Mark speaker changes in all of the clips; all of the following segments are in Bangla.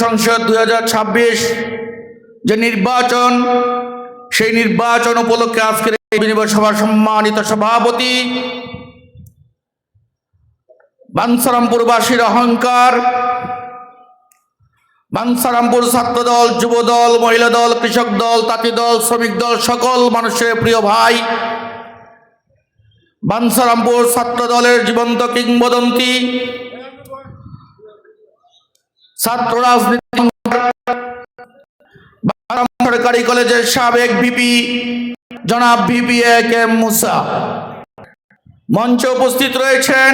Speaker 1: সংসদ দুই যে নির্বাচন, সেই নির্বাচন উপলক্ষে আজকের সভার সম্মানিত সভাপতি বাঞ্ছারামপুরবাসীর অহংকার বাঞ্ছারামপুর ছাত্রদল, যুবদল মহিলা দল কৃষক দল তাঁতি দল শ্রমিক দল সকল মানুষের প্রিয় ভাই বাঞ্ছারামপুর ছাত্র দলের জীবন্ত কিংবদন্তি ছাত্র রাজনীতি সরকারি কলেজের সাবেক ভিপি, জনাব ভিপি এ কে মুসা। মঞ্চে উপস্থিত রয়েছেন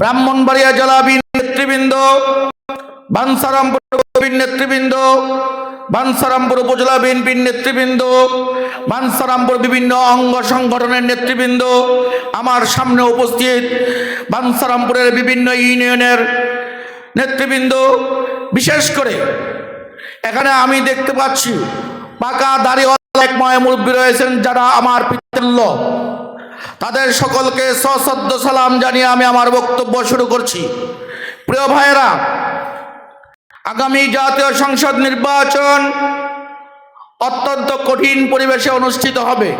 Speaker 1: ব্রাহ্মণবাড়িয়া জেলা বিন নেতৃবৃন্দ বানসারামপুর বিন নেতৃবৃন্দ, বানসারামপুর উপজেলা বিএনপির নেতৃবৃন্দ, বানসারামপুর বিভিন্ন অঙ্গ সংগঠনের নেতৃবৃন্দ, আমার সামনে উপস্থিত বানসারামপুরের বিভিন্ন ইউনিয়নের নেতৃবৃন্দ, বিশেষ করে এখানে আমি দেখতে পাচ্ছি পাকা দাড়িওয়ালা এক ময় মুরব্বী রয়েছেন যারা আমার পিতৃল্য তাদের সকলকে সশ্রদ্ধ সালাম জানিয়ে আমি আমার বক্তব্য শুরু করছি। প্রিয় ভাইয়েরা আগামী জাতীয় সংসদ নির্বাচন অত্যন্ত কঠিন পরিবেশে অনুষ্ঠিত হবে।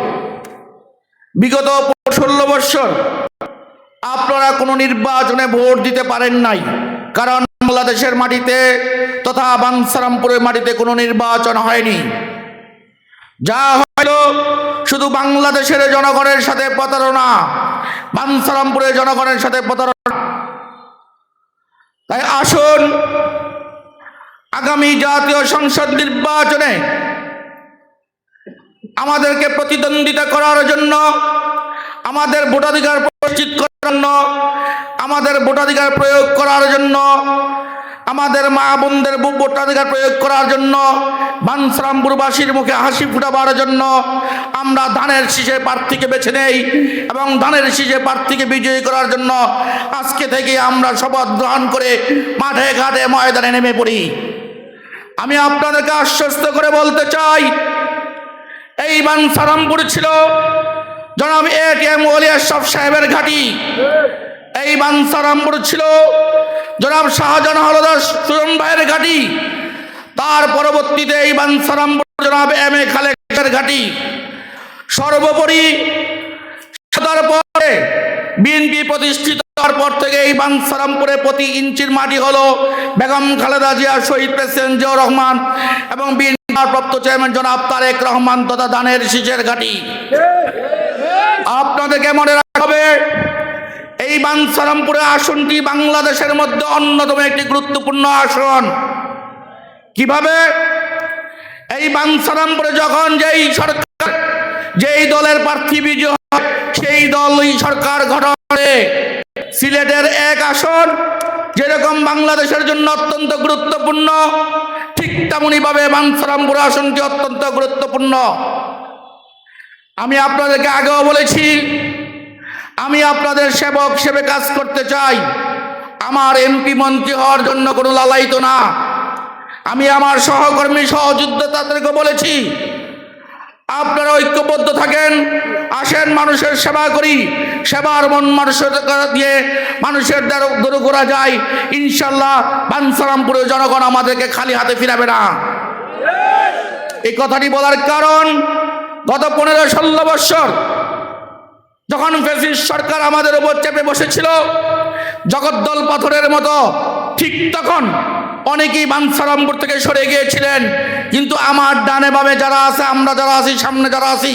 Speaker 1: বিগত ষোলো বৎসর আপনারা কোনো নির্বাচনে ভোট দিতে পারেন নাই, কারণ বাংলাদেশের মাটিতে তথা বাংসারামপুরের মাটিতে কোনো নির্বাচন হয়নি। যা হলো শুধু বাংলাদেশের জনগণের সাথে প্রতারণা, বাংসারামপুরের জনগণের সাথে প্রতারণা। তাই আসুন আগামী জাতীয় সংসদ নির্বাচনে আমাদেরকে প্রতিদ্বন্দ্বিতা করার জন্য, আমাদের ভোটাধিকার প্রতিষ্ঠিত করার জন্য, আমাদের ভোটাধিকার প্রয়োগ করার জন্য, আমাদের মা বোনদের ভোটাধিকার প্রয়োগ করার জন্য, বানসারামপুরবাসীর মুখে হাসি ফুটাবার জন্য আমরা ধানের শীষে প্রার্থীকে বেছে নেই এবং ধানের শীষে প্রার্থীকে বিজয়ী করার জন্য আজকে থেকে আমরা শপথ গ্রহণ করে মাঠে ঘাটে ময়দানে নেমে পড়ি। আমি আপনাদেরকে আশ্বস্ত করে বলতে চাই, এই বানসারামপুর ছিল জনাব এ কে এম ওলিয়াসফ সাহেবের ঘাঁটি। এই বানসারামপুর ছিল জনাব শাহজাহান হলদাস সুজন ভাইয়ের ঘাঁটি। তার পরবর্তীতে এই বানসারামপুর জনাব এম এ খালেকের ঘাঁটি। সর্বোপরি সাদার পরে বিএনপি প্রতিষ্ঠিত হওয়ার পর থেকে এই বানসারামপুরে প্রতি ইঞ্চির মাটি হলো বেগম খালেদা জিয়া শহীদ প্রেসিডেন্ট জিয়াউর রহমান এবং বিএনপি প্রাপ্ত চেয়ারম্যান জনাব তারেক রহমান তথা দানের শীষের ঘাঁটি। আপনাদেরকে মনে রাখতে হবে, এই বানসারামপুরে আসনটি বাংলাদেশের মধ্যে অন্যতম একটি গুরুত্বপূর্ণ আসন। কীভাবে? এই বানসারামপুরে যখন যেই সরকার, যেই দলের প্রার্থী বিজয় সেই দলই সরকার করে সিলেটের এক আসন যেরকম বাংলাদেশের জন্য অত্যন্ত গুরুত্বপূর্ণ, ঠিক তেমনইভাবে বানসারামপুর আসনটি অত্যন্ত গুরুত্বপূর্ণ। আমি আপনাদেরকে আগেও বলেছি, আমি আপনাদের সেবক সেবে কাজ করতে চাই। আমার এমপি মন্ত্রী হওয়ার জন্য কোনো লালাইতো না। আমি আমার সহকর্মী সহযোদ্ধাদেরকে বলেছি আপনারা ঐক্যবদ্ধ থাকেন, আসেন মানুষের সেবা করি, সেবার মন মানুষের দিয়ে মানুষের দূর করা যায়। ইনশাল্লাহ বানসারামপুরের জনগণ আমাদেরকে খালি হাতে ফিরাবে না। এই কথাটি বলার কারণ, গত পনেরো ষোলো বৎসর যখন ফেসিস সরকার আমাদের উপর চেপে বসেছিল, জগদ্দল পাথরের মতো ঠিক তখন অনেকেই বানসারামপুর থেকে সরে গিয়েছিলেন। কিন্তু আমার ডানে বামে যারা আছে, আমরা যারা আছি, সামনে যারা আছি,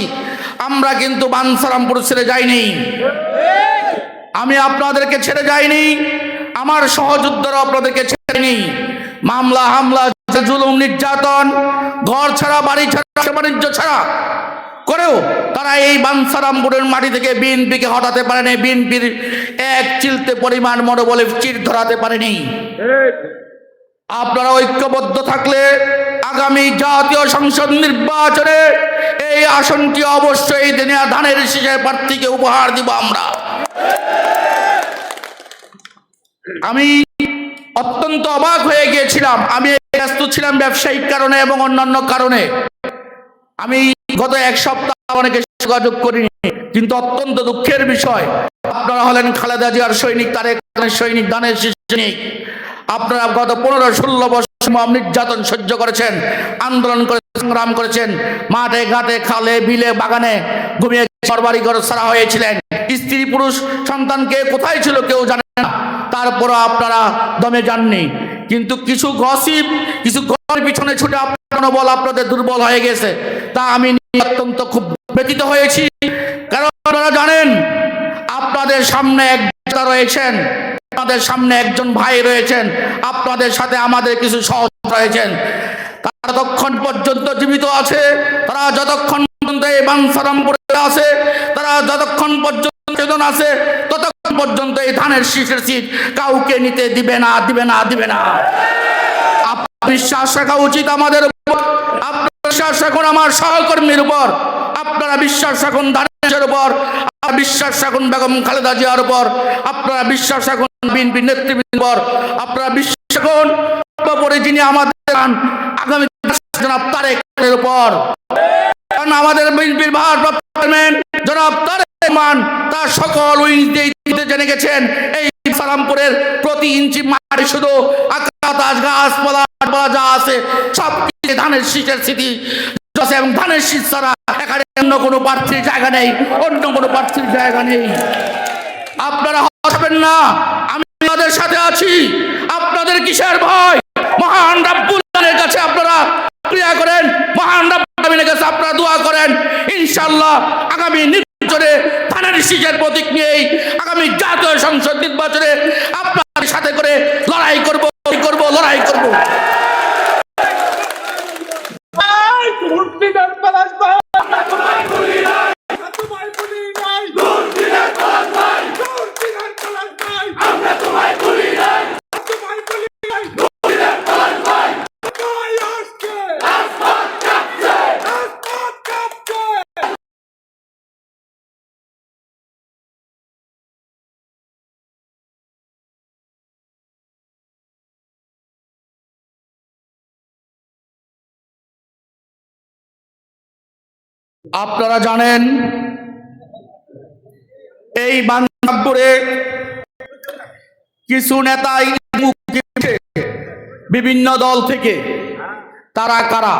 Speaker 1: আমরা কিন্তু বানসারামপুর ছেড়ে যাইনি। আমি আপনাদেরকে ছেড়ে যাইনি, আমার সহযোদ্ধারা আপনাদেরকে ছেড়ে ছেড়েনি মামলা, হামলা, জুলুম, নির্যাতন, ঘর ছাড়া, বাড়ি ছাড়া বাণিজ্য ছাড়া করেও তারা এই বানসারামপুরের মাটি থেকে বিএনপিকে হটাতে পারেনি, বিএনপির এক চিলতে পরিমাণ মনোবলে চির ধরাতে পারেনি। আপনারা ঐক্যবদ্ধ থাকলে আগামী জাতীয় সংসদ নির্বাচনে এই আসনটি অবশ্যই দিনে ধানের শীষের প্রার্থীকে উপহার দিব আমরা। আমি অত্যন্ত অবাক হয়ে গিয়েছিলাম। আমি ব্যস্ত ছিলাম ব্যবসায়িক কারণে এবং অন্যান্য কারণে। আমি গত এক সপ্তাহ অনেকে যোগাযোগ করিনি, কিন্তু অত্যন্ত দুঃখের বিষয়, আপনারা হলেন খালেদা জিয়ার সৈনিক, তারেক সৈনিক দানের সৈনিক। আপনারা গত পনেরো ষোলো বছর নির্যাতন সহ্য করেছেন, আন্দোলন করে সংগ্রাম করেছেন, মাঠে ঘাটে খালে বিলে বাগানে ঘুমিয়ে সরবারি ঘর সারা হয়েছিলেন। স্ত্রী পুরুষ সন্তানকে কোথায় ছিল কেউ জানে না। তারপরও আপনারা দমে যাননি। কিন্তু কিছু গসিপ, কিছু গল্পের পিছনে ছুটে আপনার বল আপনাদের দুর্বল হয়ে গেছে, তা আমি অত্যন্ত খুব ব্যতীত হয়েছি। কারণ আপনারা জানেন, আপনাদের সামনে এক রয়েছেন। আপনাদের সামনে একজন ভাই রয়েছেন, আপনাদের সাথে আমাদের কিছু সহজ রয়েছেন। তারা যতক্ষণ পর্যন্ত জীবিত আছে, তারা যতক্ষণ পর্যন্ত এই বানসারামপুরে আছে, তারা যতক্ষণ পর্যন্ত চেতন আছে, ততক্ষণ পর্যন্ত এই ধানের শীষের সিট কাউকে নিতে দিবে না দিবে না দিবে না। বিশ্বাস রাখা উচিত আমাদের উপর, আপনার বিশ্বাস রাখুন আমার সহকর্মীর উপর, আপনারা বিশ্বাস রাখুন ধানের উপর বিশ্বাস রাখুন বেগম খালেদা জিয়ার উপর, আপনারা বিশ্বাস রাখুন আপনারা বিশ্বাস রাখুন উপরে যিনি আমাদের আগামী জনাব তারেকের উপর। আমাদের জনাব তার সকল জেনে গেছেন, এই সালামপুরের প্রতি ইঞ্চি শুধু আকাশ, গাছপালা যা আছে সব ধানের শীষের স্মৃতি এবং ধানের শীষ ছাড়া এখানে অন্য কোনো প্রার্থীর জায়গা নেই, অন্য কোনো প্রার্থীর জায়গা নেই। আপনারা হবেন না। আমি আপনাদের সাথে আছি। আপনাদের কিসের ভয়? মহান রাব্বুল আলামিনের কাছে আপনারা ক্রিয়া করেন। মহান রাব্বুল আলামিনের কাছে আপনারা দোয়া করেন। ইনশাআল্লাহ আগামী নির্বাচনে ধানের শীষের প্রতীক নিয়েই আগামী জাতীয় সংসদ নির্বাচনে আপনাদের সাথে করে লড়াই করব লড়াই করব লড়াই করব
Speaker 2: দুর্দিনের পলাশ ভাই তোমায় ভুলি নাই তোমায় ভুলি নাই দুর্দিনের পলাশ ভাই দুর্দিনের পলাশ ভাই আমরা তোমায় ভুলি নাই তোমায় ভুলি নাই দুর্দিনের পলাশ ভাই কই আসছে আসমান কাঁপছে আসমান কাঁপছে
Speaker 1: আপনারা জানেন, এই বান্ধবপুরে কিছু নেতাই বিভিন্ন দল থেকে। তারা কারা?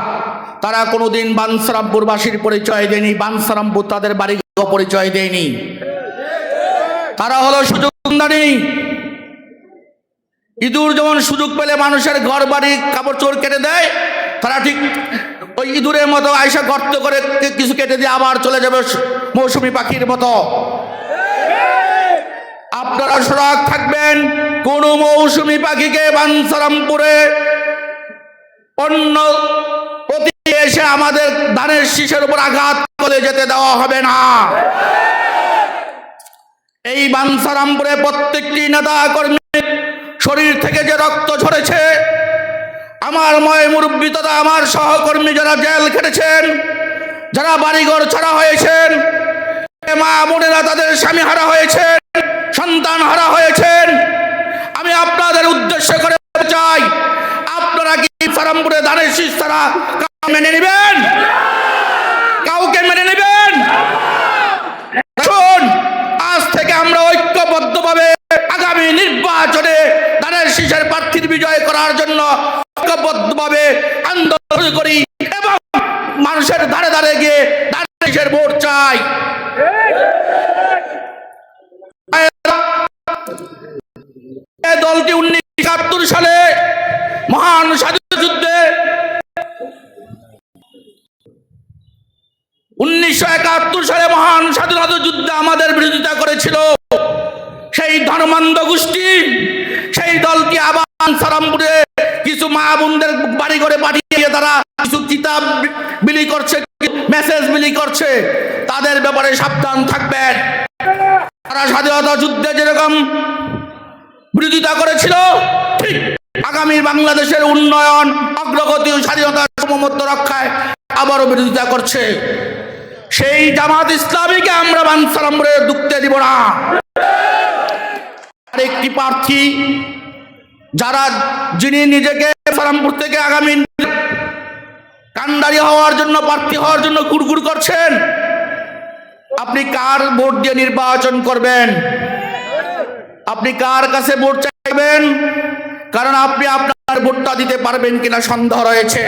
Speaker 1: তারা কোনোদিন বানসারামপুরবাসীর পরিচয় দেয়নি, বানসারামপুর তাদের বাড়ি পরিচয় দেয়নি। তারা হলো সুযোগ সন্ধানী ইঁদুর যেমন সুযোগ পেলে মানুষের ঘর বাড়ি কাপড় চোর কেটে দেয়, তারা ঠিক ওই ইঁদুরের মতো আয়সা গর্ত করে কিছু কেটে দিয়ে আবার চলে যাবে মৌসুমি পাখির মতো। আপনারা সজাগ থাকবেন, কোন মৌসুমী পাখিকে বানসারামপুরে অন্য অতিথি এসে আমাদের ধানের শীষের উপর আঘাত করে যেতে দেওয়া হবে না। এই বানসারামপুরে প্রত্যেকটি নেতা কর্মী শরীর থেকে যে রক্ত ঝরেছে আমার ময় মুরব্বী তথা আমার সহকর্মী যারা জেল খেটেছেন, যারা বাড়িঘর ছাড়া হয়েছেন মা বোনেরা তাদের স্বামী হারা হয়েছেন সন্তান হারা হয়েছেন আমি আপনাদের উদ্দেশ্য করে বলতে চাই আপনারা কি সারামপুরে ধানের শীষ তারা মেনে নেবেন কাউকে মেনে নেবেন শুন আজ থেকে আমরা ঐক্যবদ্ধভাবে আগামী নির্বাচনে ধানের শীষের প্রার্থীর বিজয় করার জন্য ঐক্যবদ্ধভাবে আন্দোলন শুরু করি এবং মানুষের ধারে ধারে গিয়ে ধানের শীষের এই দলটি উনিশশো একাত্তর সালে মহান স্বাধীনতা যুদ্ধে উনিশশো একাত্তর সালে মহান স্বাধীনতা যুদ্ধে আমাদের বিরোধিতা করেছিল। সেই ধর্মান্ধ গোষ্ঠী, সেই দলটি আবার সারামপুরে কিছু মা বোনদের বাড়ি করে পাঠিয়ে তারা কিছু কিতাব বিলি করছে মেসেজ বিলি করছে। তাদের ব্যাপারে সাবধান থাকবেন। তারা স্বাধীনতা যুদ্ধে যেরকম বিরোধিতা করেছিল, ঠিক আগামী বাংলাদেশের উন্নয়ন, অগ্রগতি ও স্বাধীনতা সমমত্ব রক্ষায় আবারও বিরোধিতা করছে। সেই জামাত ইসলামীকে আমরা বানসারামরে দুঃখতে দিব না। আরেকটি প্রার্থী, যারা যিনি নিজেকে সালামপুর থেকে আগামী কান্ডারি হওয়ার জন্য, প্রার্থী হওয়ার জন্য গুড়গুড় করছেন। আপনি কার ভোট দিয়ে নির্বাচন করবেন? আপনি কার কাছে ভোট চাইবেন? কারণ আপনি আপনার ভোটটা দিতে পারবেন কিনা সন্দেহ রয়েছে।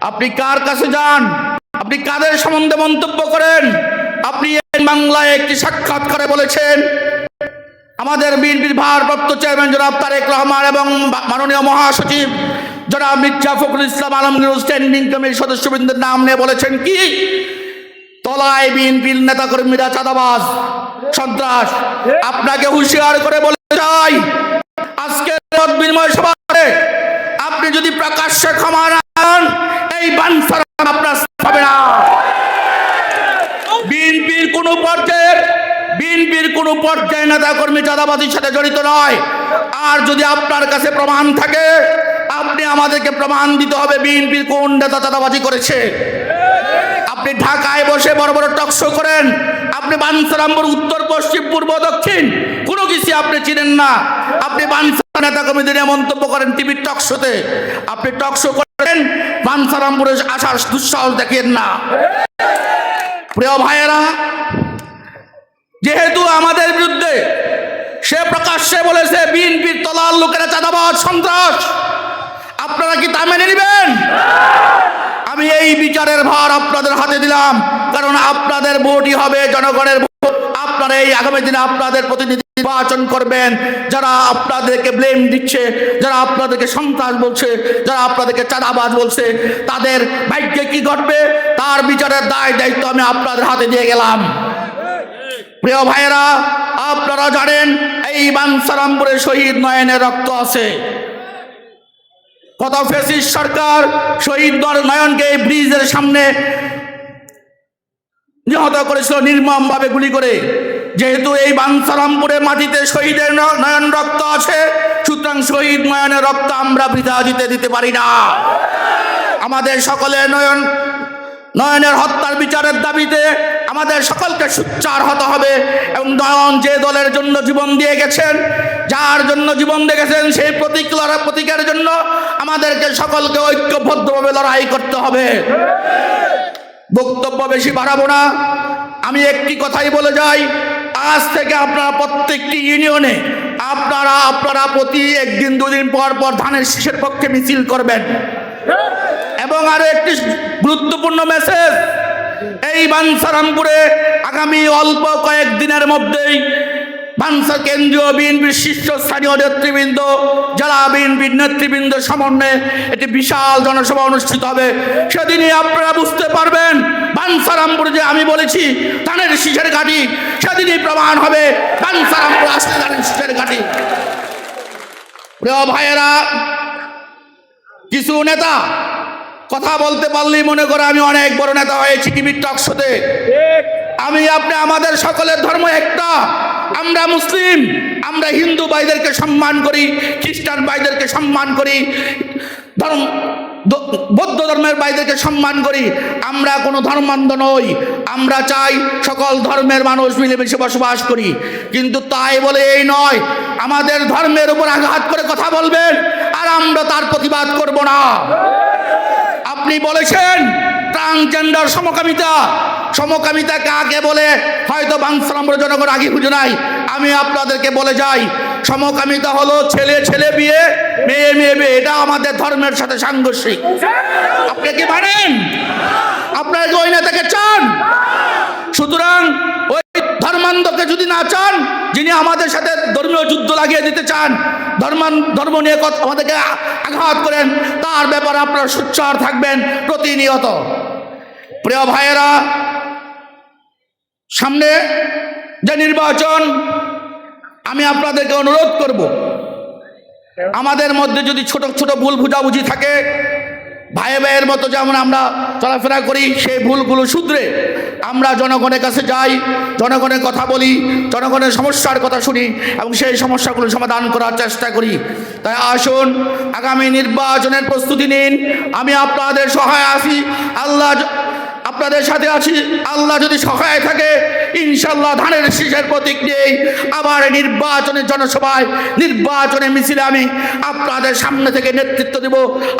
Speaker 1: আপনি কার কাছে যান? আপনি কাদের সম্বন্ধে মন্তব্য করেন? আপনি বাংলায় একটি সাক্ষাৎকারে বলেছেন, আমাদের বিএনপির ভারপ্রাপ্ত চেয়ারম্যান জনাব তারেক রহমান এবং মাননীয় মহাসচিব জনাব মির্জা ফখরুল ইসলাম আলমগীর স্ট্যান্ডিং কমিটির সদস্যবৃন্দের নাম নিয়ে বলেছেন কি? তলায় বিএনপির নেতাকর্মীরা চাঁদাবাজ, সন্ত্রাস। আপনাকে হুঁশিয়ার করে বলে চাই আজকে বিনিময় সভাতে আপনি যদি প্রকাশ্যে ক্ষমা না এই বানসার আপনার হবে না। বিএনপির কোন পর্যায়ের, বিএনপির কোন পর্যায়ে নেতা কর্মী চাঁদাবাজির সাথে জড়িত নয়। আর যদি আপনার কাছে প্রমাণ থাকে আপনি আমাদেরকে প্রমাণ দিতে হবে বিএনপির কোন নেতা চাঁদাবাজি করেছে। আপনি ঢাকায় বসে বড় বড় টকশো করেন। আপনি বানসারামপুর উত্তর, পশ্চিম, পূর্ব, দক্ষিণ, কোনো কিছু আপনি চিনেন না। আপনি বানসার নেতা কর্মীদের নিয়ে মন্তব্য করেন টিভির টকশোতে আপনি টকশো করেন, বানসারামপুরে আসার দুঃসাহস দেখেন না। প্রিয় ভাইয়েরা, যেহেতু আমাদের বিরুদ্ধে সে প্রকাশ্যে বলেছে, বিএনপির তলার লোকেরা চাঁদাবাজ, সন্ত্রাস। আপনারা কি তা মেনে নেবেন? আমি এই বিচারের ভার আপনাদের হাতে দিলাম, কারণ আপনাদের ভোটই হবে জনগণের ভোট। আপনারা এই আগামী দিনে আপনাদের প্রতিনিধি নির্বাচন করবেন। যারা আপনাদেরকে ব্লেম দিচ্ছে, যারা আপনাদেরকে সন্ত্রাস বলছে, যারা আপনাদেরকে চাঁদাবাজ বলছে, তাদের ভাগ্যে কি ঘটবে? তার বিচারের দায় দায়িত্ব আমি আপনাদের হাতে দিয়ে গেলাম। প্রিয় ভাইয়েরা, আপনারা জানেন, এই বানসারামপুরে শহীদ নয়নের রক্ত আছে। কত ফেসিস সরকার শহীদ নর- নয়নকে এই ব্রিজের সামনে নিহত করেছিল নির্মমভাবে গুলি করে। যেহেতু এই বানসারামপুরের মাটিতে শহীদের নয়ন রক্ত আছে, সুতরাং শহীদ নয়নের রক্ত আমরা বৃথা দিতে দিতে পারি না। আমাদের সকলের নয়ন নয়নের হত্যার বিচারের দাবিতে আমাদের সকলকে সুচ্চার হতে হবে এবং নয়ন যে দলের জন্য জীবন দিয়ে গেছেন, যার জন্য জীবন দিয়ে গেছেন সেই প্রতীক লড়া- প্রতীকের জন্য আমাদেরকে সকলকে ঐক্যবদ্ধভাবে লড়াই করতে হবে। বক্তব্য বেশি বাড়াবো না। আমি একটি কথাই বলে যাই, আজ থেকে আপনারা প্রত্যেকটি ইউনিয়নে আপনারা আপনারা প্রতি একদিন, দুদিন পর পর ধানের শীষের পক্ষে মিছিল করবেন। এবং আরও একটি গুরুত্বপূর্ণ মেসেজ এই বানসারামপুরে আগামী অল্প কয়েকদিনের মধ্যেই বানসা কেন্দ্রীয় বিএনপির শীর্ষস্থানীয় নেতৃবৃন্দ যারা বিএনপির নেতৃবৃন্দ সমন্বয়ে একটি বিশাল জনসভা অনুষ্ঠিত হবে। সেদিনই আপনারা বুঝতে পারবেন, বানসারামপুর যে আমি বলেছি, ধানের শীষের ঘাটি। সেদিনই প্রমাণ হবে, বানসারামপুর আসলে ধানের শীষের ঘাটি। প্রিয় ভাইয়েরা, কিছু নেতা কথা বলতে পারলেই মনে করে আমি অনেক বড় নেতা হয়েছি টিভির টক শোতে। আমি আপনি আমাদের সকলের ধর্ম একটা। আমরা মুসলিম আমরা হিন্দু ভাইদেরকে সম্মান করি খ্রিস্টান ভাইদেরকে সম্মান করি ধর্ম বৌদ্ধ ধর্মের ভাইদেরকে সম্মান করি। আমরা কোনো ধর্মান্ধ নই। আমরা চাই সকল ধর্মের মানুষ মিলেমিশে বসবাস করি। কিন্তু তাই বলে এই নয় আমাদের ধর্মের উপর আঘাত করে কথা বলবেন আর আমরা তার প্রতিবাদ করব না। আপনি বলেছেন ট্রান্সজেন্ডার সমকামিতা। সমকামিতা কাকে বলে হয়তো বাংসালাম্বর জনগণ আগে খুঁজে নাই। আমি আপনাদেরকে বলে যাই, সমকামিতা হলো ছেলে ছেলে, বিয়ে, মেয়ে মেয়ে বিয়ে এটা আমাদের ধর্মের সাথে সাংঘর্ষিক। আপনি কি মানেন? আপনারা ওই নেতাকে চান? সুতরাং ওই ধর্মান্ধকে যদি না চান যিনি আমাদের সাথে ধর্মীয় যুদ্ধ লাগিয়ে দিতে চান, ধর্মান, ধর্ম নিয়ে আমাদেরকে আঘাত করেন, তার ব্যাপারে আপনারা সুচ্চার থাকবেন প্রতিনিয়ত। প্রিয় ভাইয়েরা, সামনে যে নির্বাচন, আমি আপনাদেরকে অনুরোধ করব। আমাদের মধ্যে যদি ছোট ছোট ভুল বুঝাবুঝি থাকে ভাই ভাইয়ের মতো যেমন আমরা চলাফেরা করি, সেই ভুলগুলো শুধরে আমরা জনগণের কাছে যাই, জনগণের কথা বলি, জনগণের সমস্যার কথা শুনি এবং সেই সমস্যাগুলো সমাধান করার চেষ্টা করি। তাই আসুন, আগামী নির্বাচনের প্রস্তুতি নিন। আমি আপনাদের সহায় আছি। আল্লাহ আপনাদের সাথে আছি। আল্লাহ যদি সহায় থাকে ইনশাল্লাহ ধানের শীষের প্রতীক নিয়েই আবার নির্বাচনের জনসভায় নির্বাচনে মিছিলে আমি আপনাদের সামনে থেকে নেতৃত্ব দেব,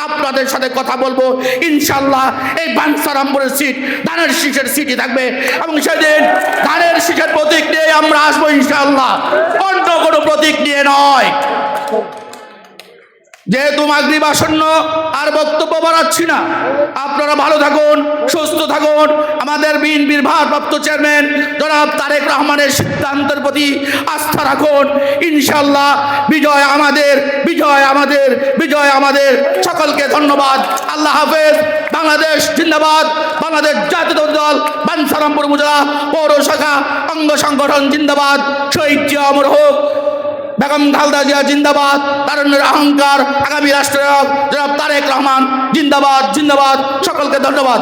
Speaker 1: আপনাদের সাথে কথা বলব। ইনশাল্লাহ এই বানসারামপুরের সিট, ধানের শীষের সিটই থাকবে এবং সেদিন ধানের শীষের প্রতীক নিয়ে আমরা আসব ইনশাল্লাহ অন্য কোনো প্রতীক নিয়ে নয়। যেহেতু মাগরিব আসন্ন, আর বক্তব্য বাড়াচ্ছি না। আপনারা ভালো থাকুন, সুস্থ থাকুন। আমাদের বিএনপির ভারপ্রাপ্ত চেয়ারম্যান জনাব তারেক রহমানের সিদ্ধান্তের প্রতি আস্থা রাখুন। ইনশাল্লাহ বিজয় আমাদের বিজয় আমাদের বিজয় আমাদের। সকলকে ধন্যবাদ। আল্লাহ হাফেজ। বাংলাদেশ জিন্দাবাদ। বাংলাদেশ জাতীয় দল, বানসারামপুর উপজেলা পৌর শাখা অঙ্গ সংগঠন জিন্দাবাদ। শহীদ জিয়া অমর হোক। বেগম খালদা জিয়া জিন্দাবাদ, তারুণ্যের অহংকার, আগামী রাষ্ট্রনায়ক জনাব তারেক রহমান, জিন্দাবাদ জিন্দাবাদ, সকলকে ধন্যবাদ।